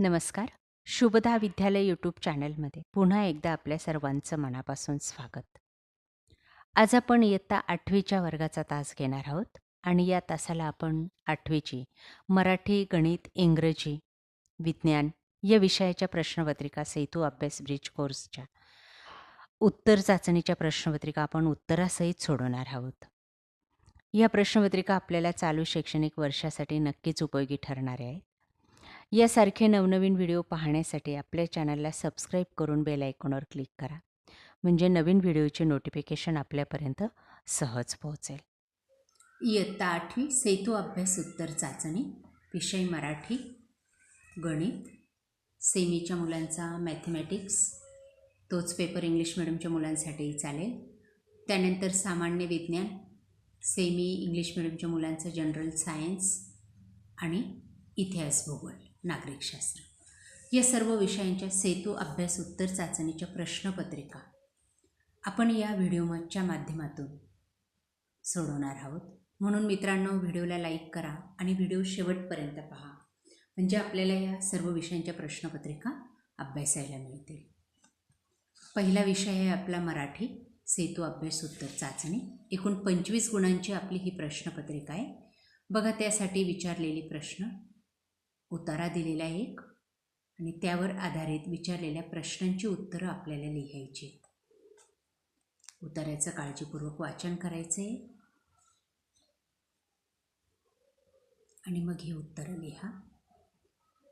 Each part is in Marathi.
नमस्कार. शुभदा विद्यालय यूट्यूब चॅनलमध्ये पुन्हा एकदा आपल्या सर्वांचं मनापासून स्वागत. आज आपण इयत्ता आठवीच्या वर्गाचा तास घेणार आहोत आणि या तासाला आपण आठवीची मराठी गणित इंग्रजी विज्ञान या विषयाच्या प्रश्नपत्रिका सेतू अभ्यास ब्रिज कोर्सच्या उत्तर चाचणीच्या प्रश्नपत्रिका आपण उत्तरासहित सोडवणार आहोत. या प्रश्नपत्रिका आपल्याला चालू शैक्षणिक वर्षासाठी नक्कीच उपयोगी ठरणाऱ्या आहेत. यासारखे नवनवीन व्हिडिओ पाहण्यासाठी आपल्या चॅनलला सबस्क्राईब करून बेल आयकॉनवर क्लिक करा. म्हणजे नवीन व्हिडिओचे नोटिफिकेशन आपल्यापर्यंत सहज पोहोचेल. इयत्ता आठवी सेतू अभ्यास उत्तर चाचणी विषय मराठी गणित सेमीच्या मुलांचा मॅथमॅटिक्स तोच पेपर इंग्लिश मिडियमच्या मुलांसाठीही चालेल. त्यानंतर सामान्य विज्ञान सेमी इंग्लिश मिडियमच्या मुलांचं जनरल सायन्स आणि इतिहास भूगोल. नागरिकशास्त्र या सर्व विषयांच्या सेतू अभ्यास उत्तर चाचणीच्या प्रश्नपत्रिका आपण या व्हिडिओच्या माध्यमातून सोडवणार आहोत. म्हणून मित्रांनो व्हिडिओला लाईक करा आणि व्हिडिओ शेवटपर्यंत पहा. म्हणजे आपल्याला या सर्व विषयांच्या प्रश्नपत्रिका अभ्यासायला मिळतील. पहिला विषय आहे आपला मराठी सेतू अभ्यास उत्तर चाचणी. एकूण पंचवीस गुणांची आपली ही प्रश्नपत्रिका आहे. बघा त्यासाठी विचारलेले प्रश्न उतारा दिलेला एक. आणि त्यावर आधारित विचारलेल्या प्रश्नांची उत्तरं आपल्याला लिहायची आहेत. उतार्याचं काळजीपूर्वक वाचन करायचं आहे आणि मग ही उत्तरं लिहा.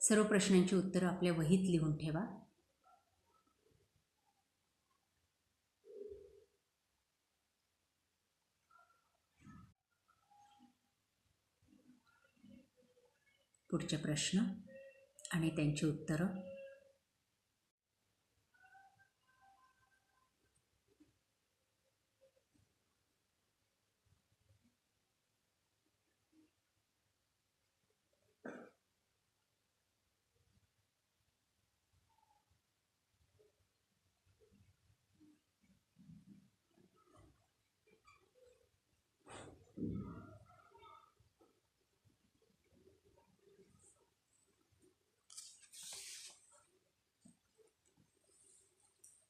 सर्व प्रश्नांची उत्तरं आपल्या वहीत लिहून ठेवा. पुढचे प्रश्न आणि त्यांची उत्तरं.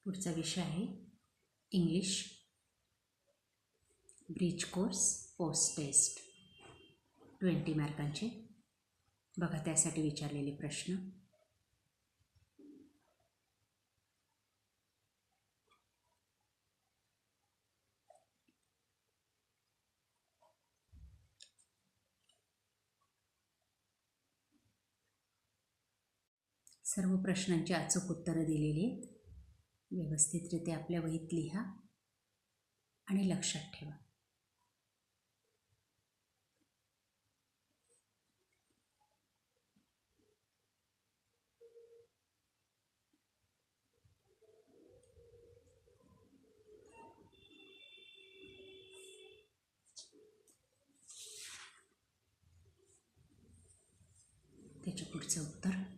पुढचा विषय आहे. English bridge course post test twenty मार्कांचे बघा त्यासाठी विचारलेले प्रश्न. सर्व प्रश्नांची अचूक उत्तरं दिलेली आहेत. व्यवस्थितरित्या आपल्या वहीत लिहा आणि लक्षात ठेवा. त्याच्या पुढचं उत्तर.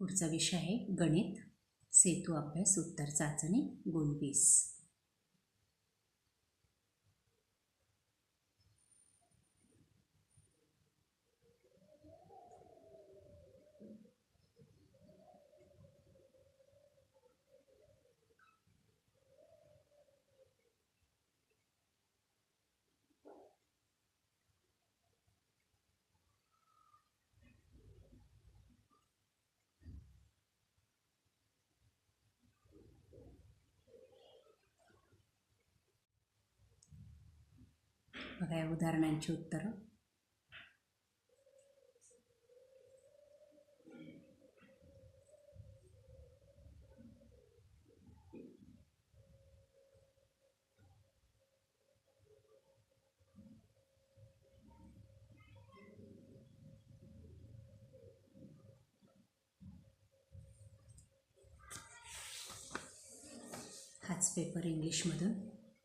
पुढचा विषय आहे गणित. सेतू अभ्यास उत्तर चाचणी गुण वीस बघा या उदाहरणांची उत्तरं. हाच पेपर इंग्लिशमधून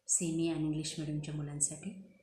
सेमी आणि इंग्लिश मिडियमच्या मुलांसाठी.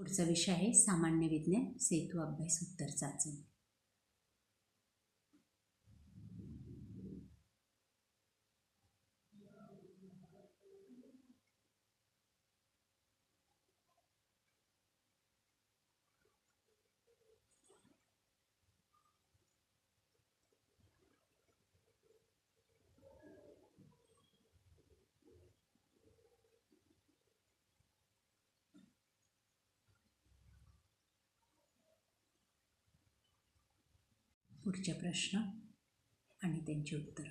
पुढचा विषय आहे सामान्य विज्ञान सेतू अभ्यास उत्तर चाचणी. पुढचे प्रश्न आणि त्यांची उत्तरं.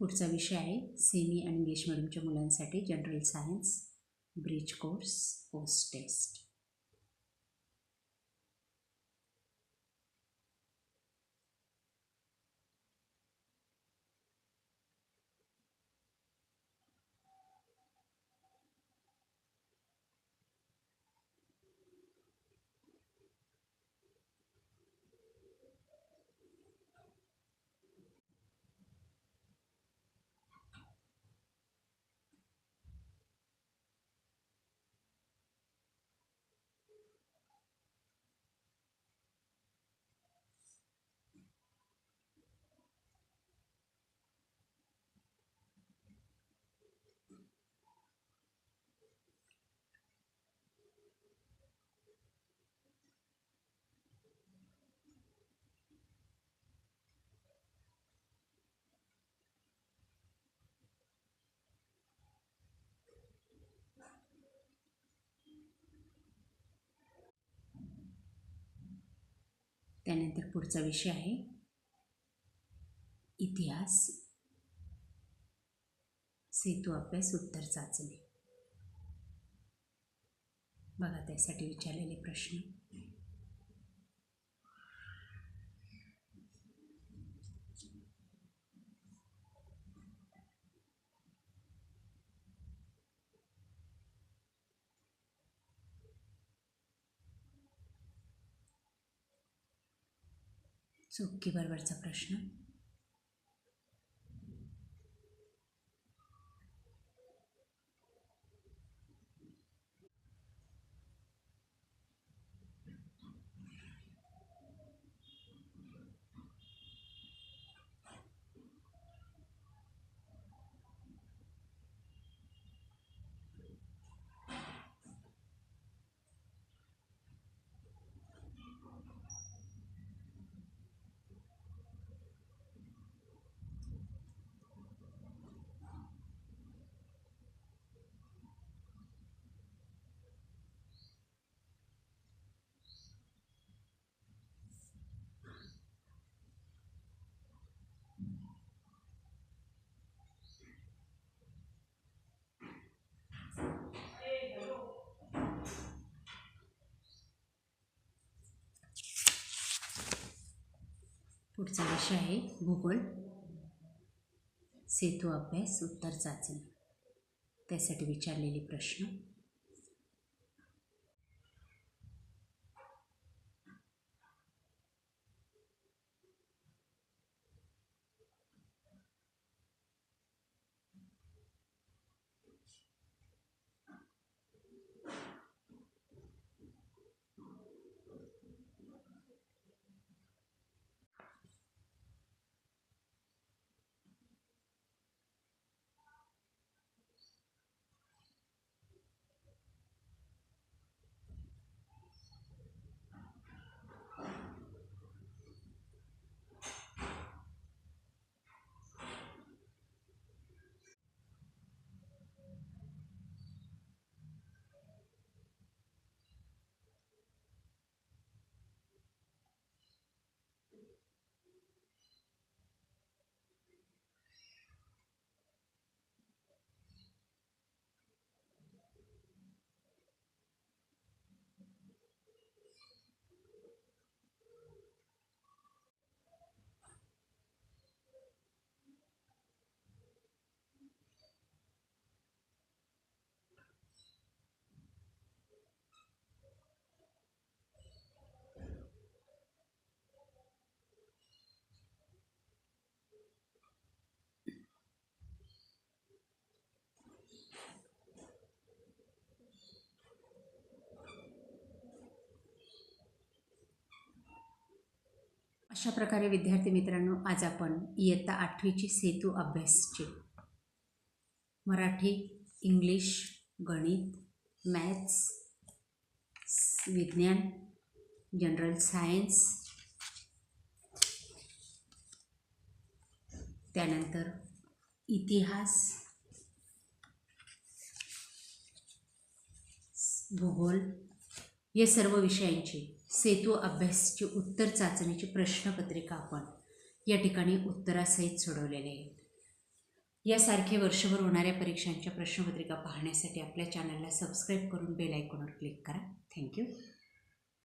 पुढचा विषय आहे सेमी आणि इंग्लिश मिडियमच्या मुलांसाठी general science bridge course post test त्यानंतर पुढचा विषय आहे. इतिहास. सेतू अभ्यास उत्तर चाचणी. बघा त्यासाठी विचारलेले प्रश्न. चुकीबरोबरचा प्रश्न. पुढचा विषय आहे भूगोल. सेतू अभ्यास उत्तर चाचणी. त्यासाठी विचारलेले प्रश्न. अशा प्रकारे विद्यार्थी मित्रांनो आज आपण इयत्ता आठवीची सेतू अभ्यासची. मराठी इंग्लिश गणित मॅथ्स विज्ञान जनरल सायन्स त्यानंतर इतिहास भूगोल या सर्व विषयांची सेतू अभ्यासची उत्तर चाचणीची प्रश्नपत्रिका आपण या ठिकाणी उत्तरासहित सोडवलेले आहेत यासारखे वर्षभर होणाऱ्या परीक्षांच्या प्रश्नपत्रिका पाहण्यासाठी आपल्या चॅनलला सबस्क्राईब करून बेल आयकॉनवर क्लिक करा. थँक्यू